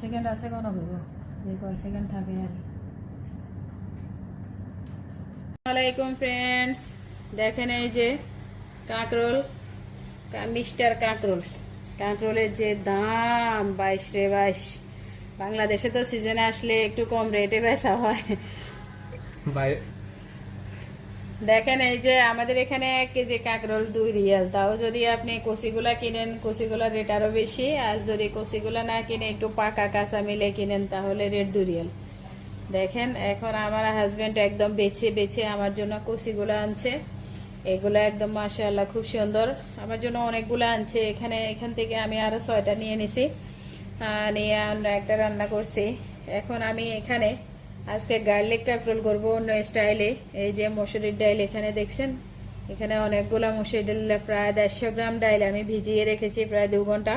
Second আছে কোনো হইব যে কয় সেকেন্ড থাকে আর কি। আসসালামাইকুম ফ্রেন্ডস দেখেন এই যে কাঁকরোল মিস্টার কাঁকরোল। কাঁকরোলের যে দাম বাইশ রে বাইশ। বাংলাদেশে তো সিজনে আসলে একটু কম রেটে বেচা হয়। বাই দেখেন এই যে আমাদের এখানে এক কেজি কাঁকরোল দুই রিয়াল। তাও যদি আপনি কষিগুলা কিনেন, কষিগুলার রেট আরও বেশি। আর যদি কষিগুলা না কিনে, একটু পাকা কাঁচা মিলে কিনেন, তাহলে রেট দুই রিয়াল। দেখেন, এখন আমার হাজব্যান্ড একদম বেছে বেছে আমার জন্য কষিগুলো আনছে। এগুলো একদম মাশাআল্লাহ খুব সুন্দর। আমার জন্য অনেকগুলো আনছে। এখানে, এখান থেকে আমি আরও ছয়টা নিয়ে নিছি। নিয়ে আমরা একটা রান্না করছি। এখন আমি এখানে আজকে গার্লিক রোল করব অন্য স্টাইলে এই যে মসুরির ডাইল এখানে দেখছেন? এখানে অনেকগুলো মসুরির ডাল প্রায় দেড়শো গ্রাম ডাইল। আমি ভিজিয়ে রেখেছি প্রায় দু ঘণ্টা।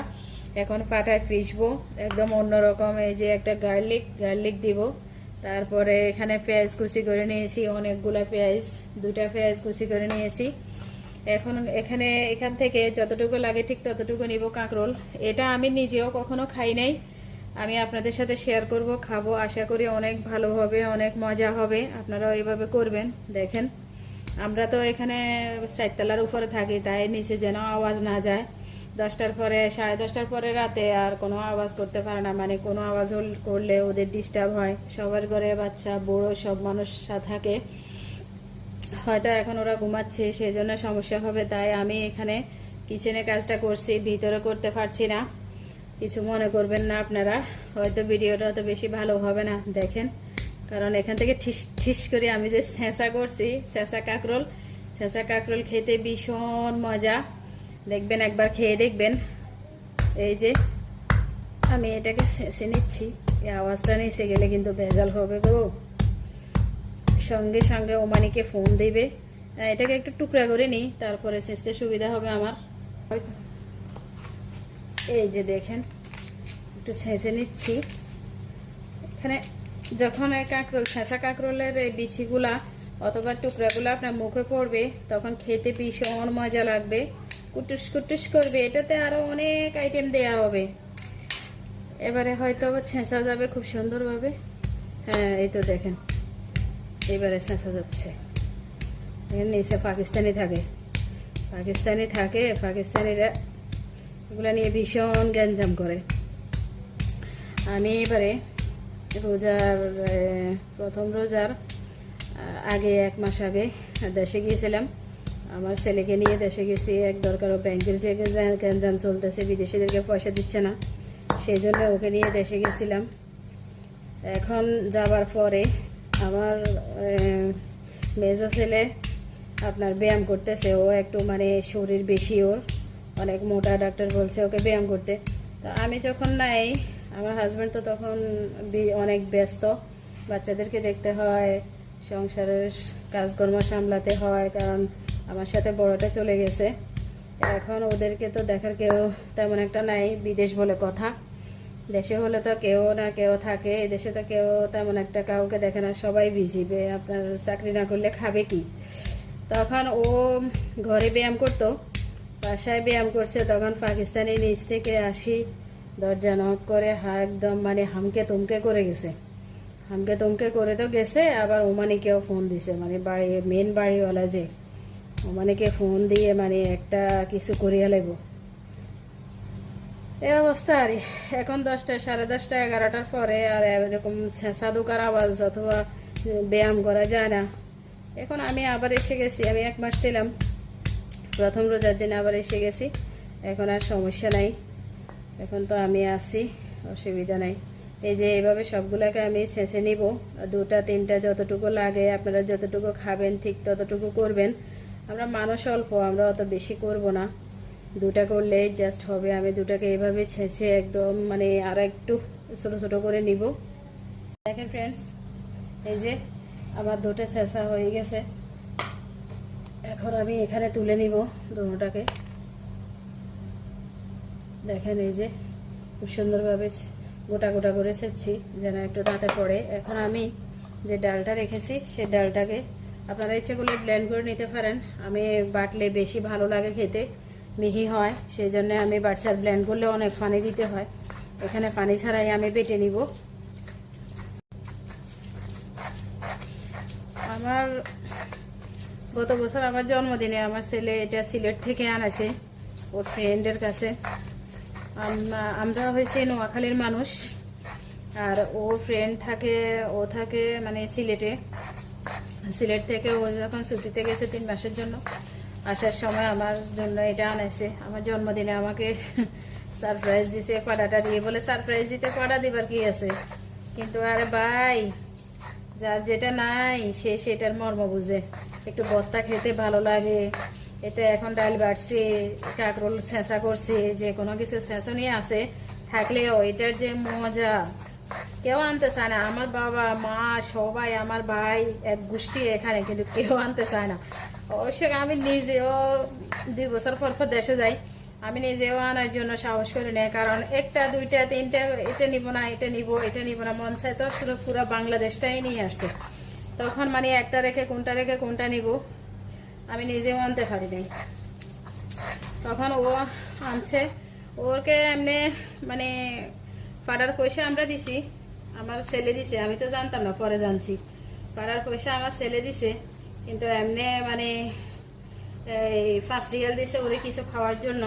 এখন পাটায় ফিসবো। একদম অন্যরকম এই যে একটা গার্লিক গার্লিক দিব। তারপরে এখানে পেঁয়াজ কুচি করে নিয়েছি, অনেকগুলা পেঁয়াজ দুটা পেঁয়াজ কুচি করে নিয়েছি। এখন এখানে, এখান থেকে যতটুকু লাগে ঠিক ততটুকু নিব কাঁকরোল। এটা আমি নিজেও কখনো খাই নাই। আমি আপনাদের সাথে শেয়ার করব, খাব, আশা করি অনেক ভালো হবে, অনেক মজা হবে। আপনারাও এইভাবে করবেন, দেখেন। আমরা তো এখানে চারতলার উপরে থাকি, তাই নিচে যেন আওয়াজ না যায়। দশটার পরে, সাড়ে দশটার পরে রাতে আর কোনো আওয়াজ করতে পারে না। মানে কোনো আওয়াজ করলে ওদের ডিস্টার্ব হয়। সবার ঘরে বাচ্চা, বুড়ো সব মানুষ থাকে। হয়তো এখন ওরা ঘুমাচ্ছে সেই জন্য সমস্যা হবে। তাই আমি এখানে কিচেনে কাজটা করছি, ভিতরে করতে পারছি না। কিছু মনে করবেন না আপনারা। হয়তো ভিডিওটা অত বেশি ভালো হবে না, দেখেন। কারণ এখান থেকে ঠিস ঠিস করে আমি যে ছেঁচা করছি ছেঁচা কাঁকরোল ছেঁচা কাঁকরোল খেতে ভীষণ মজা। দেখবেন, একবার খেয়ে দেখবেন। এই যে, আমি এটাকে ছেঁচে নিচ্ছি। এই আওয়াজটা নিচে গেলে কিন্তু ভেজাল হবে গো। সঙ্গে সঙ্গে ওমানিকে ফোন দেবে। এটাকে একটু টুকরা করে নিই, তারপরে সেচতে সুবিধা হবে আমার। এই যে দেখেন, একটু ছেঁচে নিচ্ছি। এখানে যখন এই কাঁকরোল, ছেঁচা কাঁকরোলের এই বিচিগুলা অথবা টুকরাগুলো আপনার মুখে পড়বে, তখন খেতে ভীষণ মজা লাগবে। কুটুস কুটুস করবে, এটাতে আরও অনেক আইটেম দেয়া হবে। এবারে হয়তো ছেঁচা যাবে খুব সুন্দরভাবে। হ্যাঁ এই তো দেখেন, এবারে ছেঁচা যাচ্ছে। নিচে পাকিস্তানি থাকে। পাকিস্তানি থাকে, পাকিস্তানিরা এগুলো নিয়ে ভীষণ গ্যাঞ্জাম করে। আমি এবারে রোজার প্রথম রোজার আগে এক মাস আগে দেশে গিয়েছিলাম। আমার ছেলেকে নিয়ে দেশে গেছি, এক দরকার ব্যাংকের যে গ্যা- গ্যাঞ্জাম চলতেছে, বিদেশিদেরকে পয়সা দিচ্ছে না। সেই জন্য ওকে নিয়ে দেশে গেছিলাম। এখন যাবার পরে আমার মেজো ছেলে আপনার ব্যায়াম করতেছে। ও একটু মানে শরীর বেশি ওর। অনেক মোটা ডাক্তার বলছে, ওকে ব্যায়াম করতে। তো আমি যখন নাই, আমার হাজব্যান্ড তো তখন অনেক ব্যস্ত। বাচ্চাদেরকে দেখতে হয়, সংসারের কাজকর্ম সামলাতে হয়, কারণ আমার সাথে বড়টা চলে গেছে। এখন ওদেরকে তো দেখার কেউ তেমন একটা নাই, বিদেশ বলে কথা। দেশে হলে তো কেউ না কেউ থাকে, দেশে তো কেউ তেমন একটা কাউকে দেখে না, সবাই বিজি আপনার চাকরি না করলে খাবে কি? তখন ও ঘরে ব্যায়াম করতো বাসায় ব্যায়াম করছে, তখন পাকিস্তানি নিচ থেকে আসি, দরজা নক করে, হা একদম মানে হামকে তুমকে করে গেছে। হামকে তুমকে করে তো গেছে, আবার ওমানিকেও ফোন দিছে মানে বাড়ি মেন বাড়িওয়ালা যে, ওমানিকে ফোন দিয়ে মানে একটা কিছু করিয়া লাগবো এই অবস্থা আর এখন দশটা সাড়ে দশটা, এগারোটার পরে আর এরকম দোকার আওয়াজ অথবা ব্যায়াম করা যায় না। এখন আমি আবার এসে গেছি, আমি এক মাস ছিলাম। প্রথম রোজার দিন আবার এসে গেছি। এখন আর সমস্যা নাই। এখন তো আমি আছি, অসুবিধা নাই। এই যে এইভাবে সবগুলোকে আমি ছেঁচে নিব দুটা, তিনটা যতটুকু লাগে, আপনারা যতটুকু খাবেন, ঠিক ততটুকু করবেন। আমরা মানুষ অল্প, আমরা অত বেশি করব না। দুটা করলে জাস্ট হবে। আমি দুটাকে এভাবে ছেঁচে একদম মানে আর একটু ছোটো ছোটো করে নিব। দেখেন ফ্রেন্ডস এই যে আমার দুটো ছেঁচা হয়ে গেছে। এখন আমি এখানে তুলে নিব দুটাকে দেখেন এই যে খুব সুন্দরভাবে গোটা গোটা করে ছেঁচছি যেন একটু দাঁতে পড়ে। এখন আমি যে ডালটা রেখেছি সেই ডালটাকে আপনারা ইচ্ছে করলে ব্লেন্ড করে নিতে পারেন। আমি বাটলে বেশি ভালো লাগে খেতে, মিহি হয় সেই জন্য আমি বাচ্চার ব্লেন্ড করলে অনেক পানি দিতে হয়। এখানে পানি ছাড়াই আমি বেটে নিব। আমার গত বছর আমার জন্মদিনে আমার ছেলে এটা সিলেট থেকে আনাছে, ওর ফ্রেন্ডের কাছে। আমরা হয়েছে নোয়াখালীর মানুষ, আর ওর ফ্রেন্ড থাকে, ও থাকে মানে সিলেটে। সিলেট থেকে ও যখন ছুটিতে গেছে তিন মাসের জন্য, আসার সময় আমার জন্য এটা আনাইছে আমার জন্মদিনে আমাকে সারপ্রাইজ দিছে পাড়াটা দিয়ে। বলে সারপ্রাইজ দিতে পাড়া দিবার কি আছে? কিন্তু আরে ভাই, যার যেটা নাই, সে সেটার মর্ম বুঝে। একটু বস্তা খেতে ভালো লাগে। এতে এখন ডাল বাড়ছে কাকরোল ছেঁচা করছে, যে কোনো কিছু ছেঁচনি আছে থাকলে ওইটার যে মজা। কেউ আনতে চায় না। আমার বাবা, মা, সবাই, আমার ভাই এক গোষ্ঠী এখানে, কিন্তু কেউ আনতে চায় না। অবশ্য আমি নিজেও দুই বছর পর পর দেশে যাই। আমি নিজেও আনার জন্য সাহস করি না, কারণ একটা, দুইটা, তিনটা, এটা নিব না, এটা নিব এটা নিব না। মন চায় তো শুধু পুরো বাংলাদেশটাই নিয়ে আসতে। তখন মানে একটা রেখে কোনটা রেখে কোনটা নিব, আমি নিজেও আনতে পারি নাই। তখন ও আনছে। ওরকে এমনি মানে পাড়ার পয়সা আমরা দিছি, আমার ছেলে দিছে, আমি তো জানতাম না, পরে জানছি। পাড়ার পয়সা আমার ছেলে দিছে, কিন্তু এমনি মানে এই পাঁচ রিয়াল দিছে ওরে কিছু খাওয়ার জন্য।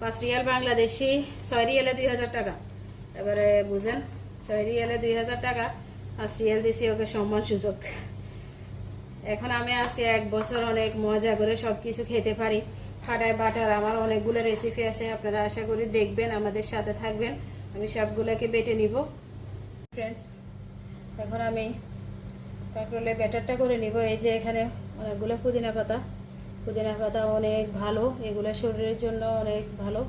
পাঁচ রিয়াল বাংলাদেশি, ছয় রিয়ালে দুই হাজার টাকা। এবারে বুঝেন, ছয় রিয়ালে দুই হাজার টাকা। পাঁচ রিয়াল দিছি ওকে সম্মান সুযোগ এখন আমি আজকে এক বছর অনেক মজা করে সব কিছু খেতে পারি। ফাটায় বাটার আমার অনেকগুলো রেসিপি আছে, আপনারা আশা করি দেখবেন, আমাদের সাথে থাকবেন। আমি সবগুলোকে বেটে নিব। ফ্রেন্ডস এখন আমি কাঁকরোলের ব্যাটারটা করে নিব। এই যে এখানে অনেকগুলো পুদিনা পাতা। পুদিনা পাতা অনেক ভালো, এগুলো শরীরের জন্য অনেক ভালো,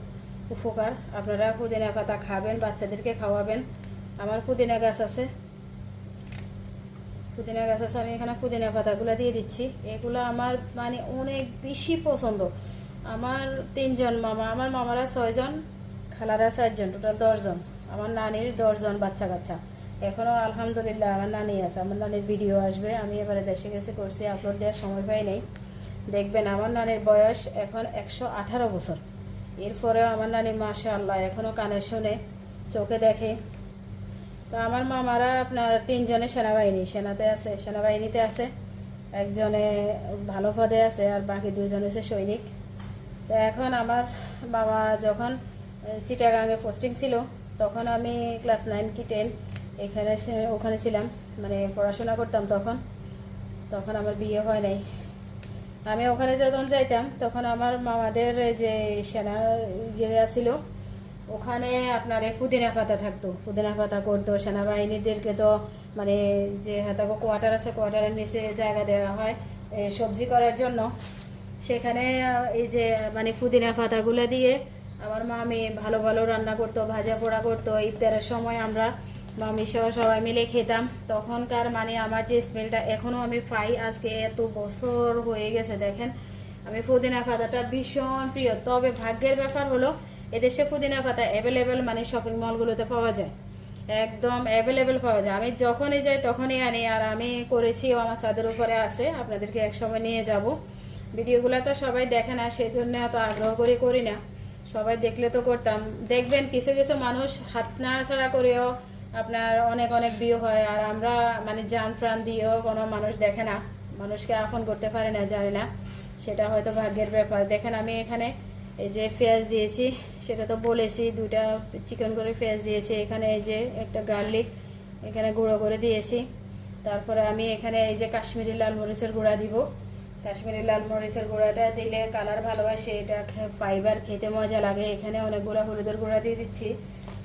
উপকার। আপনারা পুদিনা পাতা খাবেন, বাচ্চাদেরকে খাওয়াবেন। আমার পুদিনা গাছ আছে। পুদিনা গাছ আছে, আমি এখানে পুদিনা পাতাগুলো দিয়ে দিচ্ছি। এগুলো আমার মানে অনেক বেশি পছন্দ। আমার তিনজন মামা, আমার মামারা ছয়জন, খালারা চারজন, টোটাল দশজন। আমার নানির দশজন বাচ্চা কাচ্চা। এখনও আলহামদুলিল্লাহ আমার নানি আছে, আমার নানির ভিডিও আসবে। আমি এবারে দেশে গেছে, করছি আপলোড দেওয়ার সময় পাই নেই। দেখবেন আমার নানির বয়স এখন একশো আঠারো বছর। এরপরেও আমার নানি মাসা আল্লাহ এখনও কানে শুনে, চোখে দেখে। তো আমার মামারা আপনার তিনজনে সেনাবাহিনী, সেনাতে আছে, সেনাবাহিনীতে আছে, একজনে ভালো পদে আছে আর বাকি দুজন হচ্ছে সৈনিক। তো এখন আমার মামা যখন সিটাগাঙ্গে পোস্টিং ছিল, তখন আমি ক্লাস নাইন কি টেন এখানে ওখানে ছিলাম মানে পড়াশোনা করতাম তখন। তখন আমার বিয়ে হয় নাই। আমি ওখানে যখন যাইতাম, তখন আমার মামাদের যে সেনা ইয়ে ছিল ওখানে আপনার পুদিনা পাতা থাকতো, পুদিনা পাতা করতো, সেনাবাহিনীদেরকে তো মানে যে হাতাকো কোয়ার্টার আছে কোয়ার্টারের নিচে জায়গা দেওয়া হয় সবজি করার জন্য। সেখানে এই যে মানে পুদিনা পাতাগুলো দিয়ে আমার মামি ভালো ভালো রান্না করতো, ভাজা পোড়া করতো। ইফতারের সময় আমরা মামি সহ সবাই মিলে খেতাম। তখনকার মানে আমার যে স্মেলটা এখনও আমি পাই, আজকে এত বছর হয়ে গেছে, দেখেন। আমি পুদিনা পাতাটা ভীষণ প্রিয়। তবে ভাগ্যের ব্যাপার হলো এদেশে পুদিনা পাতা অ্যাভেলেবেল মানে শপিং মলগুলোতে পাওয়া যায়। একদম অ্যাভেলেবেল পাওয়া যায়। আমি যখনই যাই তখনই আনি, আর আমি করেছি আমার ছাদের উপরে আছে, আপনাদেরকে এক সময় নিয়ে যাব। ভিডিওগুলো তো সবাই দেখে না সেই জন্য এত আগ্রহ করে করি না। সবাই দেখলে তো করতাম। দেখবেন, কিছু কিছু মানুষ হাত নাড়াছাড়া করেও আপনার অনেক অনেক বিয়ে হয়, আর আমরা মানে জান প্রাণ দিয়েও কোনো মানুষ দেখে না। মানুষকে আপন করতে পারে না, জানে না। সেটা হয়তো ভাগ্যের ব্যাপার। দেখেন, আমি এখানে এই যে পেঁয়াজ দিয়েছি, সেটা তো বলেছি দুটা চিকেন করে পেঁয়াজ দিয়েছি, এখানে এই যে একটা গার্লিক এখানে গুঁড়ো করে দিয়েছি। তারপরে আমি এখানে এই যে কাশ্মীরি লাল মরিচের গুঁড়া দিব। কাশ্মীরি লাল মরিচের গুঁড়াটা দিলে কালার ভালোবাসে এটা ফাইবার খেতে মজা লাগে। এখানে অনেকগুলো হলুদের গুঁড়া দিয়ে দিচ্ছি,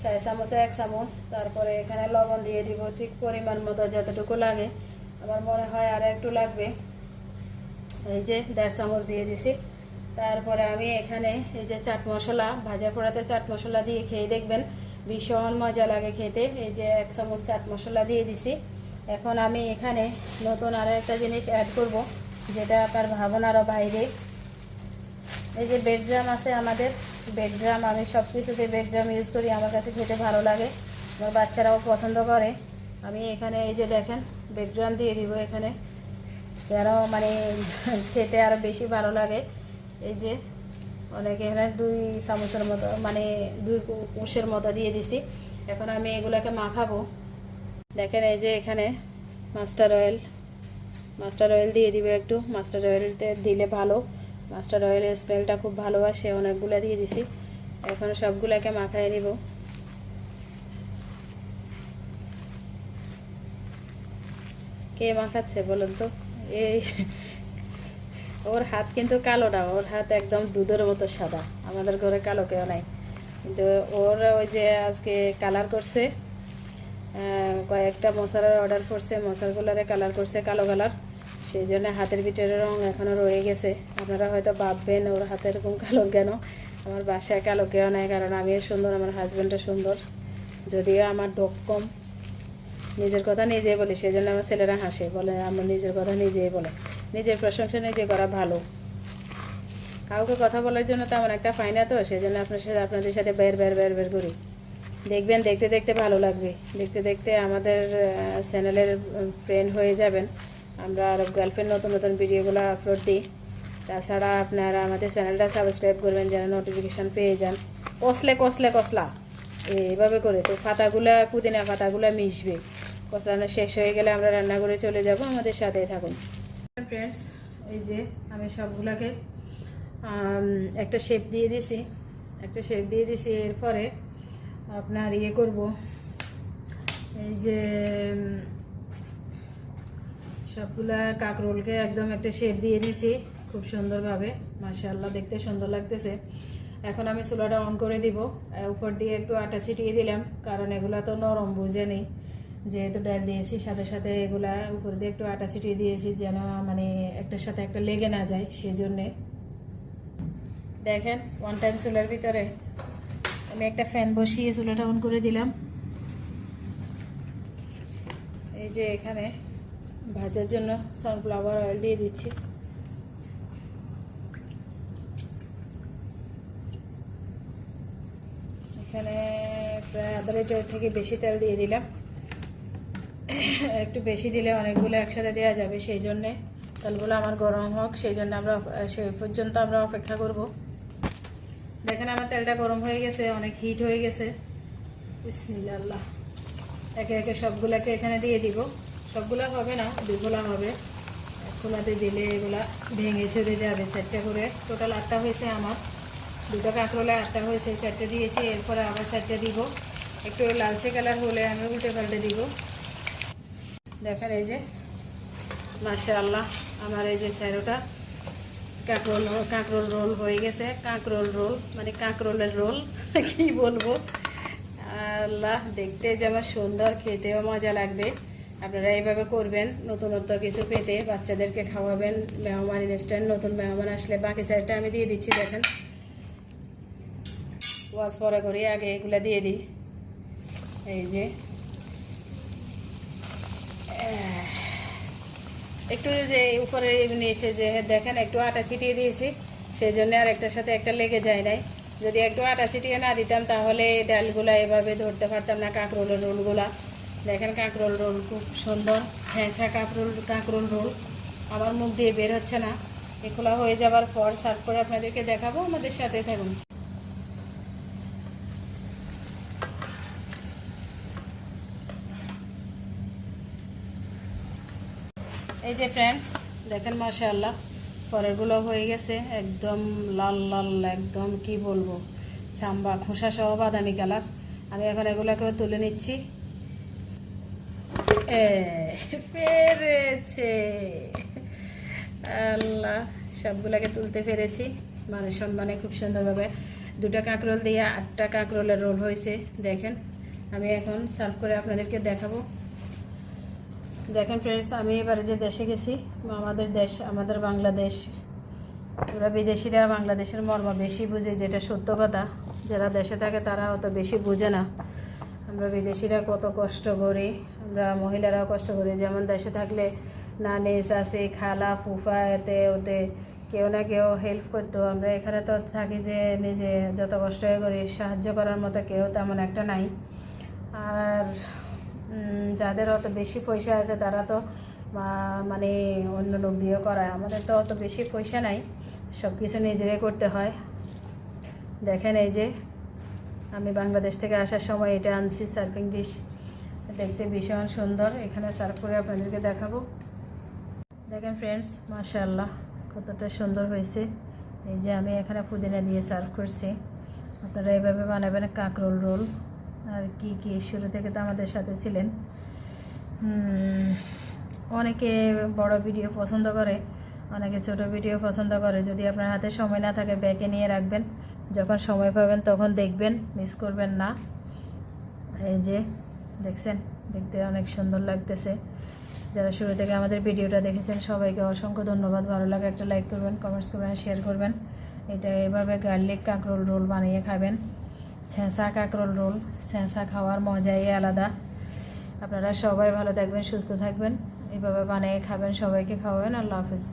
চার চামচে এক চামচ। তারপরে এখানে লবণ দিয়ে দিব, ঠিক পরিমাণ মতো যতটুকু লাগে। আমার মনে হয় আর একটু লাগবে। এই যে দেড় চামচ দিয়ে দিছি। তারপরে আমি এখানে এই যে চাট মশলা, ভাজা পোড়াতে চাট মশলা দিয়ে খেয়ে দেখবেন, ভীষণ মজা লাগে খেতে। এই যে এক চামচ চাট মশলা দিয়ে দিছি। এখন আমি এখানে নতুন আরও একটা জিনিস অ্যাড করব, যেটা আপনার ভাবনারও বাইরে। এই যে বেডগ্রাম আছে আমাদের। বেডগ্রাম আমি সব কিছুতে বেডগ্রাম ইউজ করি, আমার কাছে খেতে ভালো লাগে। আমার বাচ্চারাও পছন্দ করে। আমি এখানে এই যে দেখেন বেডগ্রাম দিয়ে দিব এখানে। যেন মানে খেতে আরও বেশি ভালো লাগে। এই যে, অনেকে এখানে দুই চামচের মতো মানে দুই কোষের মতো দিয়ে দিছি। এখন আমি এগুলোকে মাখাবো। দেখেন এই যে এখানে মাস্টার অয়েল। মাস্টার অয়েল দিয়ে দিবে একটু। মাস্টার অয়েলটা দিলে ভালো। মাস্টার অয়েলের স্মেলটা খুব ভালো আসে, অনেকগুলো দিয়ে দিছি। এখন সবগুলোকে মাখায় নিব কে মাখাচ্ছে বলুন তো? এই ওর হাত কিন্তু কালো না, ওর হাত একদম দুধের মতো সাদা। আমাদের ঘরে কালো কেউ নাই। কিন্তু ওর ওই যে আজকে কালার করছে কয়েকটা মশলার অর্ডার করছে মশলাগুলারে কালার করছে কালো কালার। সেই জন্য হাতের ভিতরে রং এখনও রয়ে গেছে। আপনারা হয়তো ভাববেন ওর হাতে এরকম কালো কেন? আমার বাসায় কালো কেউ নাই, কারণ আমিও সুন্দর, আমার হাজব্যান্ডও সুন্দর। যদিও আমার ডোক কম। নিজের কথা নিজেই বলি, সেই জন্য আমার ছেলেরা হাসে, বলে, আমার নিজের কথা নিজেই বলে। নিজের প্রশংসা নিজে করা ভালো। কাউকে কথা বলার জন্য তেমন একটা পাই না তো সেই জন্য আপনার সাথে, আপনাদের সাথে বের বের বের বের করি। দেখবেন, দেখতে দেখতে ভালো লাগবে। দেখতে দেখতে আমাদের চ্যানেলের ফ্রেন্ড হয়ে যাবেন। আমরা আরব গার্লফ্রেন্ড নতুন নতুন ভিডিওগুলো আপলোড দিই। তাছাড়া আপনারা আমাদের চ্যানেলটা সাবস্ক্রাইব করবেন, যেন নোটিফিকেশান পেয়ে যান। কসলে কসলে, কসলা। এইভাবে করে তো পাতাগুলা, পুদিনা পাতাগুলা মিশবে। কসলানো শেষ হয়ে গেলে আমরা রান্না করে চলে যাব। আমাদের সাথেই থাকুন। ফ্রেন্ডস এই যে আমি সবগুলাকে একটা শেপ দিয়ে দিছি। একটা শেপ দিয়ে দিছি, এরপরে আপনার ইয়ে করব। এই যে সবগুলা কাকরোলকে একদম একটা শেপ দিয়ে দিছি, খুব সুন্দরভাবে। মাশাআল্লাহ, দেখতে সুন্দর লাগতেছে। এখন আমি চুলাটা অন করে দিব। উপর দিয়ে একটু আটা ছিটিয়ে দিলাম, কারণ এগুলা তো নরম, বুঝে নেই। যেহেতু ডাল দিয়েছি, সাথে সাথে এগুলা উপর দিয়ে একটু আটা ছিটিয়ে দিয়েছি যেন মানে একটার সাথে একটা লেগে না যায় সেই জন্যে দেখেন ওয়ান টাইম চুলার ভিতরে আমি একটা ফ্যান বসিয়ে চুলাটা অন করে দিলাম। এই যে এখানে ভাজার জন্য সানফ্লাওয়ার অয়েল দিয়ে দিচ্ছি। এখানে প্রায় আধা লিটার থেকে বেশি তেল দিয়ে দিলাম। একটু বেশি দিলে অনেকগুলো একসাথে দেওয়া যাবে, সেই জন্যে। তেলগুলো আমার গরম হোক, সেই জন্য আমরা সে পর্যন্ত আমরা অপেক্ষা করব। দেখেন আমার তেলটা গরম হয়ে গেছে, অনেক হিট হয়ে গেছে। বিসমিল্লাহ। একে একে সবগুলাকে এখানে দিয়ে দিব। সবগুলা হবে না দুগুলা হবে। খোলাতে দিলে এগুলা ভেঙে চড়ে যাবে চারটে করে। টোটাল আটটা হয়েছে আমার। দুটো কাঁকরোলে আটটা হয়েছে, চারটে দিয়েছি, এরপরে আবার চারটে দিব। একটু লালচে কালার হলে আমি উল্টে পাল্টে দিব। দেখেন এই যে মাসা আল্লাহ আমার এই যে স্যারোটা কাঁকরোল কাঁকরোল রোল হয়ে গেছে, কাঁকরোল রোল মানে কাঁকরোলের রোল, কি বলব? আল্লাহ, দেখতে যে আমার সুন্দর, খেতেও মজা লাগবে। আপনারা এইভাবে করবেন, নতুনত্ব কিছু পেতে বাচ্চাদেরকে খাওয়াবেন, মেহমান ইনস্ট্যান্ট, নতুন মেহমান আসলে বাকি সাইডটা আমি দিয়ে দিচ্ছি, দেখেন। ওয়াশ পরে করি, আগে এগুলো দিয়ে দিই। এই যে একটু যে উপরে নিয়েছে যে দেখেন একটু আটা ছিটিয়ে দিয়েছি, সেই জন্য আর একটার সাথে একটা লেগে যায় নাই। যদি একটু আটা ছিটিয়ে না দিতাম, তাহলে ডালগুলা এভাবে ধরতে পারতাম না, কাঁকরোলের রোলগুলা। দেখেন কাঁকরোল রোল খুব সুন্দর ছ্যাঁচা কাঁকরোল কাঁকরোল রোল। আমার মুখ দিয়ে বের হচ্ছে না। এগুলো হয়ে যাবার পর সার্ভ করে আপনাদেরকে দেখাবো, আমাদের সাথে থাকুন। এই যে ফ্রেন্ডস দেখেন মাশাআল্লাহ, পরেরগুলো হয়ে গেছে, একদম লাল লাল, একদম কি বলব, চাম্বা, খোসা সহ বাদামি কালার। আমি এখন এগুলোকেও তুলে নিচ্ছি। পেরেছে। আল্লাহ, সবগুলোকে তুলতে পেরেছি। মানে সম্মানে খুব সুন্দরভাবে। দুটা কাঁকরোল দিয়ে আটটা কাঁকরোলের রোল হয়েছে, দেখেন। আমি এখন সার্ভ করে আপনাদেরকে দেখাবো। দেখেন ফ্রেন্ডস আমি এবারে যে দেশে গেছি, আমাদের দেশ, আমাদের বাংলাদেশ, ওরা বিদেশিরা বাংলাদেশের মর্ম বেশি বুঝে, যেটা সত্য কথা। যারা দেশে থাকে, তারা অত বেশি বুঝে না। আমরা বিদেশিরা কত কষ্ট করি, আমরা মহিলারাও কষ্ট করি। যেমন দেশে থাকলে নানি চাষি খালা, ফুফা, এতে, ওতে, কেউ না কেউ হেল্প করতো। আমরা এখানে তো থাকি যে, নিজে যত কষ্ট করি, সাহায্য করার মতো কেউ তেমন একটা নাই। আর যাদের অত বেশি পয়সা আছে, তারা তো মানে অন্য লোক দিয়ে করায়। আমাদের তো অত বেশি পয়সা নাই। সব কিছু নিজেরাই করতে হয়। দেখেন এই যে, আমি বাংলাদেশ থেকে আসার সময় এটা আনছি, সার্ফিং ডিশ। দেখতে ভীষণ সুন্দর। এখানে সার্ভ করে আপনাদেরকে দেখাবো। দেখেন ফ্রেন্ডস মাশাআল্লাহ, কতটা সুন্দর হয়েছে। এই যে আমি এখানে পুদিনা দিয়ে সার্ভ করছি। আপনারা এভাবে বানাবেন কাঁকরোল রোল। আর কি কি শুরু থেকে তো আমাদের সাথে ছিলেন। অনেকে বড় ভিডিও পছন্দ করে, অনেকে ছোট ভিডিও পছন্দ করে। যদি আপনার হাতে সময় না থাকে, ব্যাগে নিয়ে রাখবেন। যখন সময় পাবেন, তখন দেখবেন মিস করবেন না। এই যে, দেখছেন? দেখতে অনেক সুন্দর লাগতেছে। যারা শুরু থেকে আমাদের ভিডিওটা দেখেছেন, সবাইকে অসংখ্য ধন্যবাদ। ভালো লাগে একটা লাইক করবেন কমেন্টস করবেন শেয়ার করবেন। এটা এভাবে গার্লিক কাঁকরোল রোল বানিয়ে খাবেন। ছেঁচা কাঁকরোল রোল ছেঁচা খাওয়ার মজাই আলাদা। আপনারা সবাই ভালো থাকবেন, সুস্থ থাকবেন। এভাবে বানিয়ে খাবেন, সবাইকে খাওয়াবেন, আল্লাহ হাফিজ।